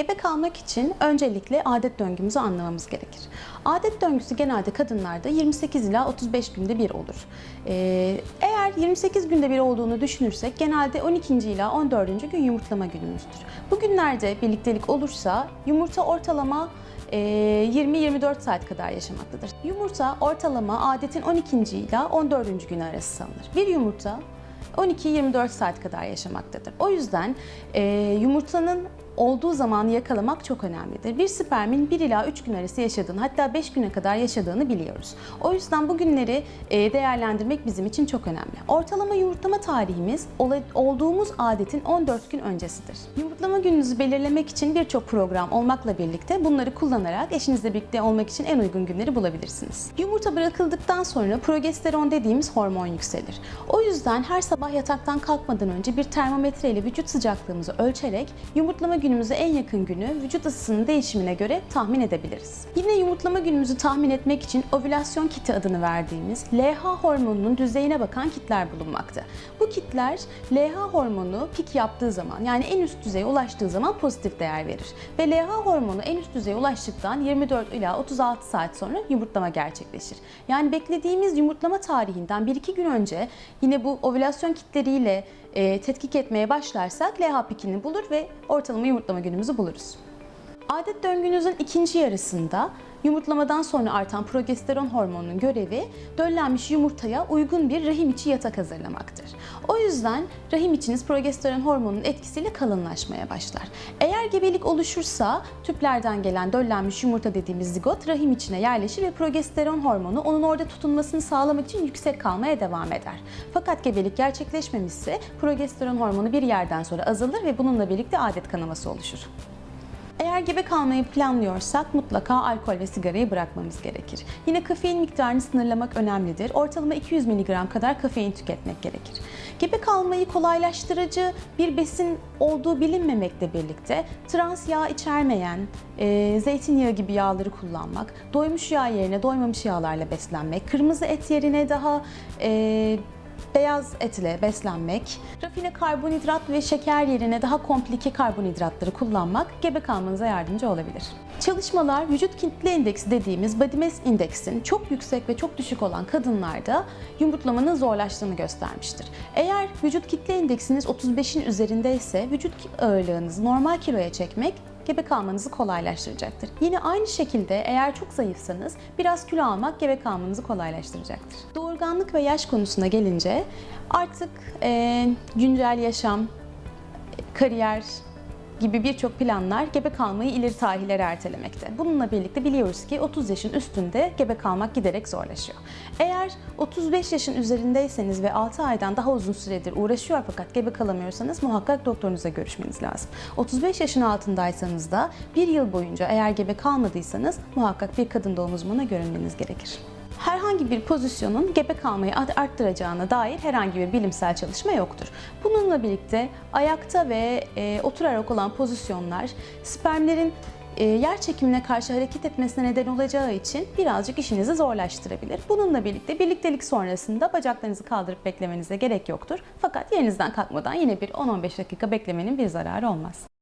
Gebe kalmak için öncelikle adet döngümüzü anlamamız gerekir. Adet döngüsü genelde kadınlarda 28 ila 35 günde bir olur. Ee, eğer 28 günde bir olduğunu düşünürsek genelde 12. ila 14. gün yumurtlama günümüzdür. Bu günlerde birliktelik olursa yumurta ortalama e, 20-24 saat kadar yaşamaktadır. Yumurta ortalama adetin 12. ile 14. günü arası salınır. Bir yumurta 12-24 saat kadar yaşamaktadır. O yüzden e, yumurtanın olduğu zamanı yakalamak çok önemlidir. Bir spermin 1 ila 3 gün arası yaşadığını hatta 5 güne kadar yaşadığını biliyoruz. O yüzden bu günleri e, değerlendirmek bizim için çok önemli. Ortalama yumurtlama tarihimiz olduğumuz adetin 14 gün öncesidir. Yumurtlama gününüzü belirlemek için birçok program olmakla birlikte bunları kullanarak eşinizle birlikte olmak için en uygun günleri bulabilirsiniz. Yumurta bırakıldıktan sonra progesteron dediğimiz hormon yükselir. O yüzden her sabah yataktan kalkmadan önce bir termometre ile vücut sıcaklığımızı ölçerek yumurtlama günümüze en yakın günü vücut ısısının değişimine göre tahmin edebiliriz. Yine yumurtlama günümüzü tahmin etmek için ovülasyon kiti adını verdiğimiz LH hormonunun düzeyine bakan kitler bulunmakta. Bu kitler LH hormonu pik yaptığı zaman yani en üst düzeye ulaştığı zaman pozitif değer verir. Ve LH hormonu en üst düzeye ulaştıktan 24 ila 36 saat sonra yumurtlama gerçekleşir. Yani beklediğimiz yumurtlama tarihinden 1-2 gün önce yine bu ovülasyon kitleriyle e, tetkik etmeye başlarsak LH pikini bulur ve ortalama yumurtlama günümüzü buluruz. Adet döngünüzün ikinci yarısında yumurtlamadan sonra artan progesteron hormonunun görevi döllenmiş yumurtaya uygun bir rahim içi yatak hazırlamaktır. O yüzden rahim içiniz progesteron hormonunun etkisiyle kalınlaşmaya başlar. Eğer gebelik oluşursa tüplerden gelen döllenmiş yumurta dediğimiz zigot rahim içine yerleşir ve progesteron hormonu onun orada tutunmasını sağlamak için yüksek kalmaya devam eder. Fakat gebelik gerçekleşmemişse progesteron hormonu bir yerden sonra azalır ve bununla birlikte adet kanaması oluşur. Eğer gebe kalmayı planlıyorsak mutlaka alkol ve sigarayı bırakmamız gerekir. Yine kafein miktarını sınırlamak önemlidir. Ortalama 200 mg kadar kafein tüketmek gerekir. Gebe kalmayı kolaylaştırıcı bir besin olduğu bilinmemekle birlikte trans yağ içermeyen, e, zeytinyağı gibi yağları kullanmak, doymuş yağ yerine doymamış yağlarla beslenmek, kırmızı et yerine daha e, beyaz etle beslenmek, rafine karbonhidrat ve şeker yerine daha komplike karbonhidratları kullanmak gebe kalmanıza yardımcı olabilir. Çalışmalar vücut kitle indeksi dediğimiz body mass index'in çok yüksek ve çok düşük olan kadınlarda yumurtlamanın zorlaştığını göstermiştir. Eğer vücut kitle indeksiniz 35'in üzerindeyse vücut ağırlığınızı normal kiloya çekmek gebe kalmanızı kolaylaştıracaktır. Yine aynı şekilde eğer çok zayıfsanız biraz kilo almak gebe kalmanızı kolaylaştıracaktır. Doğurganlık ve yaş konusuna gelince artık eee, güncel yaşam, kariyer gibi birçok planlar gebe kalmayı ileri tarihlere ertelemekte. Bununla birlikte biliyoruz ki 30 yaşın üstünde gebe kalmak giderek zorlaşıyor. Eğer 35 yaşın üzerindeyseniz ve 6 aydan daha uzun süredir uğraşıyor fakat gebe kalamıyorsanız muhakkak doktorunuza görüşmeniz lazım. 35 yaşın altındaysanız da bir yıl boyunca eğer gebe kalmadıysanız muhakkak bir kadın doğum uzmanına görünmeniz gerekir herhangi bir pozisyonun gebe kalmayı arttıracağına dair herhangi bir bilimsel çalışma yoktur. Bununla birlikte ayakta ve e, oturarak olan pozisyonlar spermlerin e, yer çekimine karşı hareket etmesine neden olacağı için birazcık işinizi zorlaştırabilir. Bununla birlikte birliktelik sonrasında bacaklarınızı kaldırıp beklemenize gerek yoktur. Fakat yerinizden kalkmadan yine bir 10-15 dakika beklemenin bir zararı olmaz.